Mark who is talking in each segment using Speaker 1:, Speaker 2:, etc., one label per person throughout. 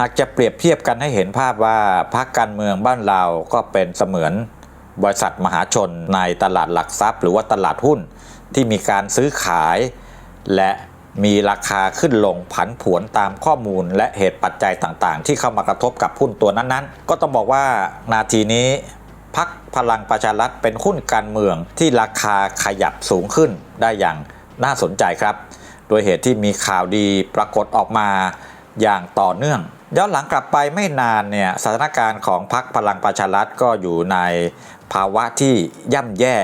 Speaker 1: หากจะเปรียบเทียบกันให้เห็นภาพว่าพรรคการเมืองบ้านเราก็เป็นเสมือนบริษัทมหาชนในตลาดหลักทรัพย์ หรือว่าตลาดหุ้นที่มีการซื้อขาย และมีราคาขึ้นลงผันผวนตามข้อมูล และเหตุปัจจัยต่างๆ ที่เข้ามากระทบกับหุ้นตัวนั้นๆ ก็ต้องบอกว่านาทีนี้พักพลังประชารัฐเป็นหุ้นการเมืองที่ราคาขยับสูงขึ้นได้อย่างน่าสนใจครับ โดยเหตุที่มีข่าวดีปรากฏออกมา อย่างต่อเนื่อง ย้อนหลังกลับไปไม่นานเนี่ยสถานการณ์ของพรรคพลังประชารัฐก็อยู่ในภาวะที่ย่ำแย่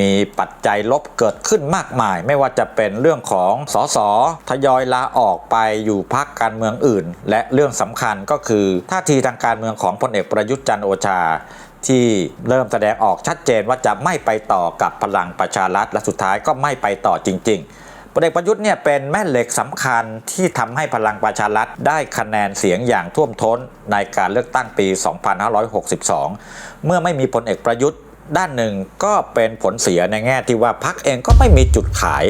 Speaker 1: มีปัจจัยลบเกิดขึ้นมากมาย ไม่ว่าจะเป็นเรื่องของสสทยอยลาออกไปอยู่พักการเมืองอื่น และเรื่องสำคัญก็คือท่าทีทางการเมืองของพลเอกประยุทธ์จันโอชา ที่เริ่มแสดงออกชัดเจนว่าจะไม่ไปต่อกับพลังประชารัฐและสุดท้ายก็ไม่ไปต่อจริง ๆ พลเอกประยุทธ์เนี่ยเป็นแม่เหล็กสำคัญที่ทำให้พลังประชารัฐได้คะแนนเสียงอย่างท่วมท้นในการเลือกตั้งปี 2562 เมื่อไม่มีพลเอกประยุทธ์ ด้านหนึ่งก็เป็นผลเสียในแง่ที่ว่าพรรคเองก็ไม่มีจุดขาย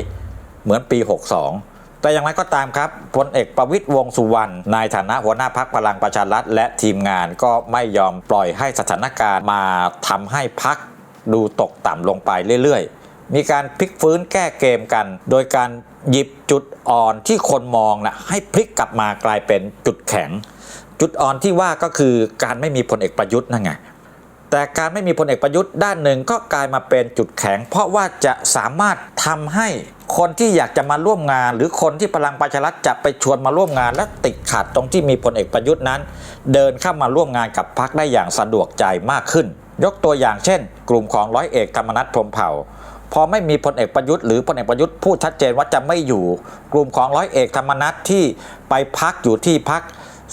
Speaker 1: เหมือนปี 62แต่อย่างไรก็ตามครับพลเอกประวิตยวงสุวรรณในฐานะหัวหน้าพักพลังประชารัฐและทีมงานก็ไม่ยอมปล่อยให้สถานการณ์มาทำให้พักดูตกต่ำลงไปเรื่อยๆ มีการพลิกฟื้นแก้เกมกัน โดยการหยิบจุดอ่อนที่คนมองนะให้พลิกกลับมากลายเป็นจุดแข็ง จุดอ่อนที่ว่าก็คือการไม่มีพลเอกประยุทธ์นั่นไงแต่การไม่มีพลเอกประยุทธ์ด้านหนึ่งก็กลายมาเป็นจุดแข็ง เพราะว่าจะสามารถทำให้คนที่อยากจะมาร่วมงาน หรือคนที่พลังประชารัฐจะไปชวนมาร่วมงาน และติดขัดตรงที่มีพลเอกประยุทธ์นั้น เดินเข้ามาร่วมงานกับพรรคได้อย่างสะดวกใจมากขึ้น ยกตัวอย่างเช่น กลุ่มของร้อยเอกธรรมนัฐพรมเผ่า พอไม่มีพลเอกประยุทธ์หรือพลเอกประยุทธ์พูดชัดเจนว่าจะไม่อยู่กลุ่มของร้อยเอกธรรมนัฐที่ไปพักอยู่ที่พัก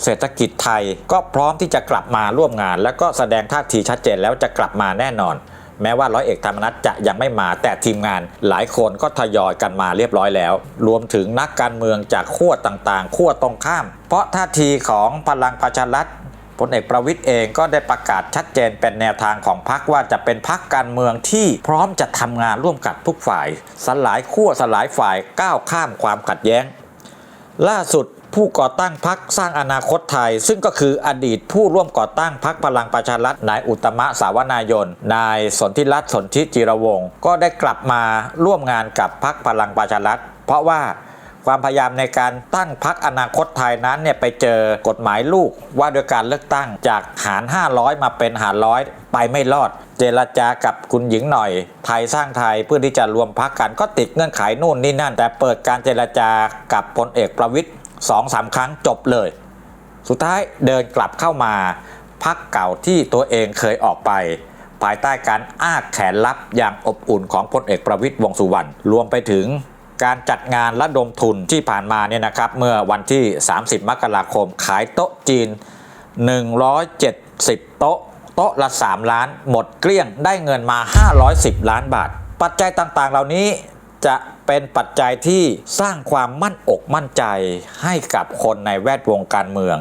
Speaker 1: เศรษฐกิจไทยก็พร้อมที่จะกลับมาร่วมงาน แล้วก็แสดงท่าทีชัดเจนแล้วจะกลับมาแน่นอน แม้ว่าร้อยเอกธรรมนัฐจะยังไม่มาแต่ทีมงาน หลายคนก็ทยอยกันมาเรียบร้อยแล้ว รวมถึงนักการเมืองจากขั้วต่างๆขั้วตรงข้าม เพราะท่าทีของพลังประชารัฐ พลเอกประวิตยเองก็ได้ประกาศชัดเจนเป็นแนวทางของพรรคว่าจะเป็นพรรคการเมืองที่พร้อมจะทำงานร่วมกับทุกฝ่าย สลายขั้วสลายฝ่ายก้าวข้ามความขัดแย้ง ล่าสุดผู้ก่อตั้งพักสร้างอนาคตไทย ซึ่งก็คืออดีตผู้ร่วมก่อตั้งพักพลังประชารัฐนายอุตมะสาวนายน นายสนธิรัตน์สนธิจิรวงศ์ก็ได้กลับมาร่วมงานกับพักพลังประชารัฐเพราะว่า ความพยายามในการตั้งพักอนาคตไทยนั้นเนี่ยไปเจอกฎหมายลูกว่าโดยการเลือกตั้งจากหาร 500 มาเป็นหารร้อยไปไม่รอด เจรจากับคุณหญิงหน่อย ไทยสร้างไทยเพื่อที่จะรวมพักกันก็ติดเงื่อนไขนู่นนี่นั่น แต่เปิดการเจรจากับพลเอกประวิตยสองสามครั้งจบเลย สุดท้ายเดินกลับเข้ามาพักเก่าที่ตัวเองเคยออกไป ภายใต้การอ้าแขนรับอย่างอบอุ่นของพลเอกประวิตยวงสุวรรณรวมไปถึง การจัดงานระดมทุนที่ผ่านมาเนี่ยนะครับเมื่อวันที่ 30 มกราคม ขายโต๊ะจีน 170 โต๊ะ โต๊ะละ 3 ล้าน หมดเกลี้ยงได้เงินมา 510 ล้านบาท ปัจจัยต่างๆ เหล่านี้จะเป็นปัจจัยที่สร้างความมั่นอกมั่นใจให้กับคนในแวดวงการเมือง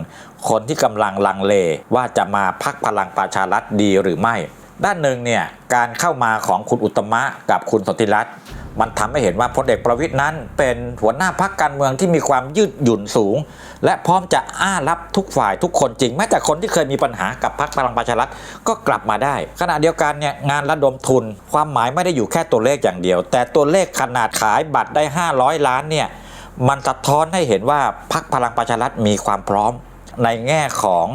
Speaker 1: คนที่กำลังลังเลว่าจะมาพักพลังประชารัฐดีหรือไม่ ด้านหนึ่งเนี่ยการเข้ามาของคุณอุตมะกับคุณสนธิรัตน์ มันทำให้เห็นว่าพลเอกประวิทย์นั้น เป็นหัวหน้าพักการเมืองที่มีความยืดหยุ่นสูง และพร้อมจะอ้ารับทุกฝ่ายทุกคนจริงแม้แต่คนที่เคยมีปัญหากับพักพลังประชารัฐก็กลับมาได้ ขณะเดียวกันเนี่ยงานระดมทุน ความหมายไม่ได้อยู่แค่ตัวเลขอย่างเดียว แต่ตัวเลขขนาดขายบัตรได้ 500 ล้านเนี่ยมันสะท้อนให้เห็นว่าพักพลังประชารัฐมีความพร้อมในแง่ของ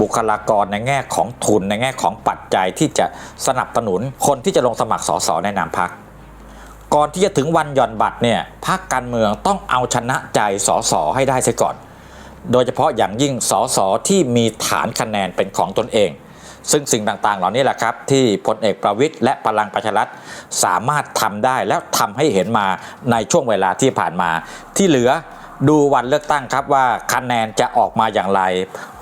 Speaker 1: บุคลากรในแง่ของทุนในแง่ของปัจจัยที่จะสนับสนุนคนที่จะลงสมัครสสในนามพัก ก่อนที่จะถึงวันหย่อนบัตรเนี่ยพรรคการเมืองต้องเอาชนะใจสสให้ได้เสียก่อน โดยเฉพาะอย่างยิ่งสสที่มีฐานคะแนนเป็นของตนเอง ซึ่งสิ่งต่างๆ เหล่านี้แหละครับ ที่พลเอกประวิทย์และพลังประชารัฐสามารถทำได้แล้วทำให้เห็นมาในช่วงเวลาที่ผ่านมา ที่เหลือดูวันเลือกตั้งครับว่าคะแนนจะออกมาอย่างไร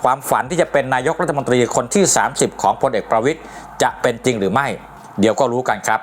Speaker 1: ความฝันที่จะเป็นนายกรัฐมนตรีคนที่ 30 ของพลเอกประวิทย์จะเป็นจริงหรือไม่ เดี๋ยวก็รู้กันครับ